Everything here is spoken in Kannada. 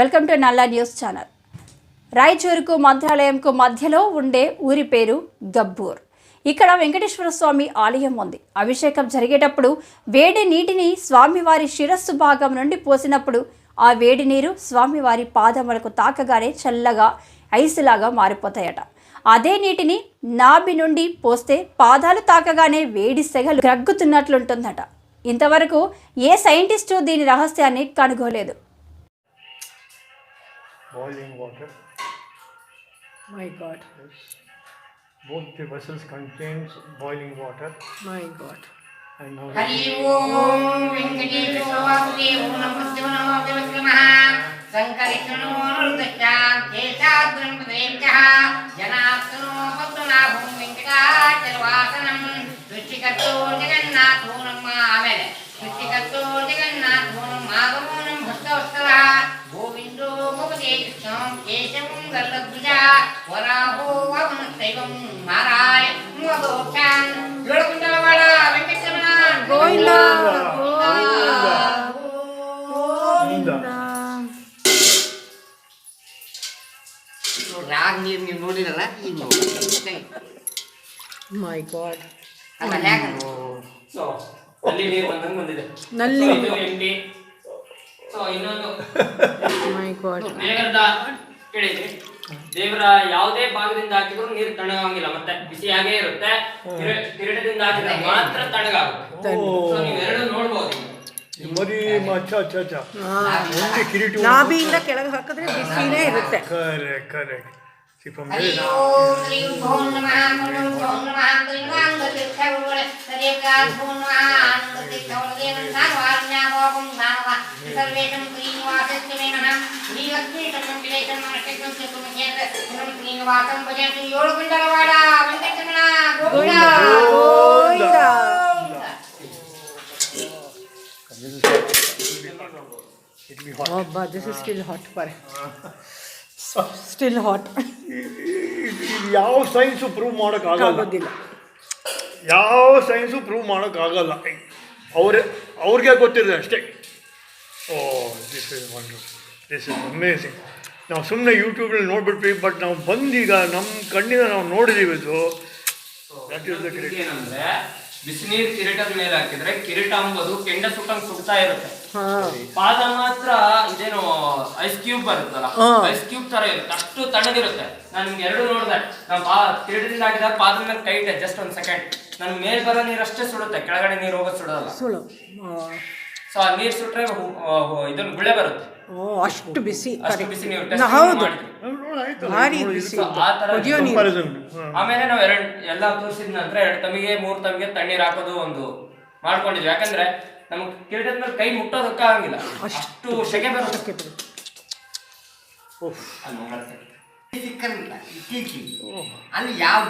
Welcome to Nalla news channel. రాయచూరుకు మంత్రాలయంకు మధ్యలో ఉండే ఊరి పేరు గబ్బూర్. ఇక్కడ వెంకటేశ్వర స్వామి ఆలయం ఉంది. అభిషేకం జరిగేటప్పుడు వేడి నీటిని స్వామివారి శిరస్సు భాగం నుండి పోసినప్పుడు ఆ వేడి నీరు స్వామివారి పాదములకు తాకగానే చల్లగా ఐసులాగా మారిపోతాయట. అదే నీటిని నాభి నుండి పోస్తే పాదాలు తాకగానే వేడి సెగలు గ్రగ్గుతున్నట్లుంటుందట ఇంతవరకు ఏ సైంటిస్టు దీని రహస్యాన్ని కనుగోలేదు. boiling water. My God, Both the vessels contains boiling water my God. and now Hari ओम वेंकटेश्वर वासुदेव नमः नमः नमः शंकरिष्णो नृदश्चा केशाद्रं प्रदेभ्यः जनार्दनो கல்லபுஜா வராகோவம் தெய்வம் மாராய மோதோச்சான் ஏழுகுண்டலவாட வெங்கட்சமணா கோவிந்தா கோவிந்தா கோவிந்தா ರಾಗ ನೀರು ನೀವು ನೋಡಿರಲ್ಲ ಈಗ ನೋಡಿ ಮೈ ಗಾಡ್ ನಲ್ಲಿ ಮೈ ಗಾಡ್ ಕೇಳಿದ್ರಿ ದೇವರ ಯಾವುದೇ ಭಾಗದಿಂದ ಹಾಕಿದ್ರು ನೀರು ತಣ್ಣಗಾಗಿಲ್ಲ ಮತ್ತೆ ಬಿಸಿಯಾಗೇ ಇರುತ್ತೆ. ಕಿರೀ- ಕಿರೀಟದಿಂದ ಹಾಕಿದ್ರೆ ಮಾತ್ರ ತಣ್ಣಗಾಗುತ್ತೆ. ನೀವೆರಡು ನೋಡ್ಬೋದು ಈಗ. ಮರಿ ಅಚ್ಚ ಅಚ್ಚ ಅಚ್ಚ ಹಾ. only ಕಿರೀಟ ನಾಭಿಯಿಂದ ಕೆಳಗೆ ಹಾಕಿದ್ರೆ ಬಿಸಿನೇ ಇರುತ್ತೆ. ಶ್ರೀ ಸರ್ವೇಶಂ ಶ್ರೀನಿವಾಸಸ್ಯ ಮೇ ನಮಃ ಶ್ರೀ ಲಕ್ಷ್ಮೀ ಸಂಕಟೇಶಂ ನಮಸ್ಕೃತಂ ಚತುರ್ಮುಖೇಂದ್ರ ಪುರಂ ಶ್ರೀನಿವಾಸಂ ಭಜಂತು ಏಳು ಕುಂಡಲವಾಡ Venkataramana Govinda Govinda. it will be hot Abba, this is still hot pare. Still hot. ಇದು ಯಾವ ಸೈನ್ಸು ಪ್ರೂವ್ ಮಾಡೋಕ್ಕಾಗಲ್ಲ ಆಗೋದಿಲ್ಲ ಯಾವ ಸೈನ್ಸು ಪ್ರೂವ್ ಮಾಡೋಕ್ಕಾಗಲ್ಲ ಅವ್ರೆ ಅವ್ರಿಗೆ ಗೊತ್ತಿರುತ್ತೆ ಅಷ್ಟೇ oh this is wonderful this is amazing ನಾವು ಸುಮ್ಮನೆ ಯೂಟ್ಯೂಬಲ್ಲಿ ನೋಡ್ಬಿಟ್ವಿ ಬಟ್ ನಾವು ಬಂದೀಗ ನಮ್ಮ ಕಣ್ಣಿಂದ ನಾವು ನೋಡಿದೀವಿ ಇದು. ದಟ್ ಇಸ್ ದ ಏನಂದ್ರೆ ಬಿಸಿನೀರು ಕಿರೀಟದ ಮೇಲೆ ಹಾಕಿದ್ರೆ ಕಿರೀಟ ಅಂಬೋದು ಕೆಂಡ ಸುಟ್ಟಂಗ್ ಸುಡ್ತಾ ಇರುತ್ತೆ. ಹಾ. ಪಾದ ಮಾತ್ರ ಇದೇನು ಐಸ್ ಕ್ಯೂಬ್ ಬರುತ್ತಲ್ಲ ಐಸ್ ಕ್ಯೂಬ್ ತರ ಇರುತ್ತೆ ಅಷ್ಟು ತಣ್ಣಗಿರುತ್ತೆ. ನಾನು ನಿಮ್ಗೆ ಎರಡು ನೋಡಿದೆ ನಾನು ಪಾ ಕಿರೀಟದಿಂದ ಪಾದದ ಮೇಲೆ ಕೈ ಇಟ್ಟೆ ಜಸ್ಟ್ ಒಂದ್ ಸೆಕೆಂಡ್ ನನ್ ಮೇಲ್ ಬರೋ ನೀರು ಅಷ್ಟೇ ಸುಡುತ್ತೆ ಕೆಳಗಡೆ ನೀರು ಹೋಗೋದು ಸುಡೋಲ್ಲ ಸುಳು ಸೊ ಆ ನೀರ್ ಸುಟ್ರೆ ಇದೊಂದು ಗುಳೆ ಬರುತ್ತೆ. ಓ ಅಷ್ಟು ಬಿಸಿ. ಅಷ್ಟು ಬಿಸಿ ನೀವು ಟೆಸ್ಟ್ ಹೌದು. ಭಾರಿ ಬಿಸಿ ಆ ಕಂಪಾರಿಸನ್ ಆಮೇಲೆ ನಾವು ಎರಡ್ ಎಲ್ಲ ತೋರಿಸಿದ ನಂತರ ಎರಡು ತಮಿಗೆ ಮೂರು ತಮಿಗೆ ತಣ್ಣೀರ್ ಹಾಕೋದು ಒಂದು ಮಾಡ್ಕೊಂಡಿದ್ವಿ. ಯಾಕಂದ್ರೆ ನಮ್ಗೆ ಕಿರೀಟದ ಮೇಲೆ ಕೈ ಮುಟ್ಟೋದಕ್ಕೆ ಆಗಂಗಿಲ್ಲ ಅಷ್ಟು ಸೆಕೆ ಬರುತ್ತೆ. ಅಲ್ಲಿ ಯಾವ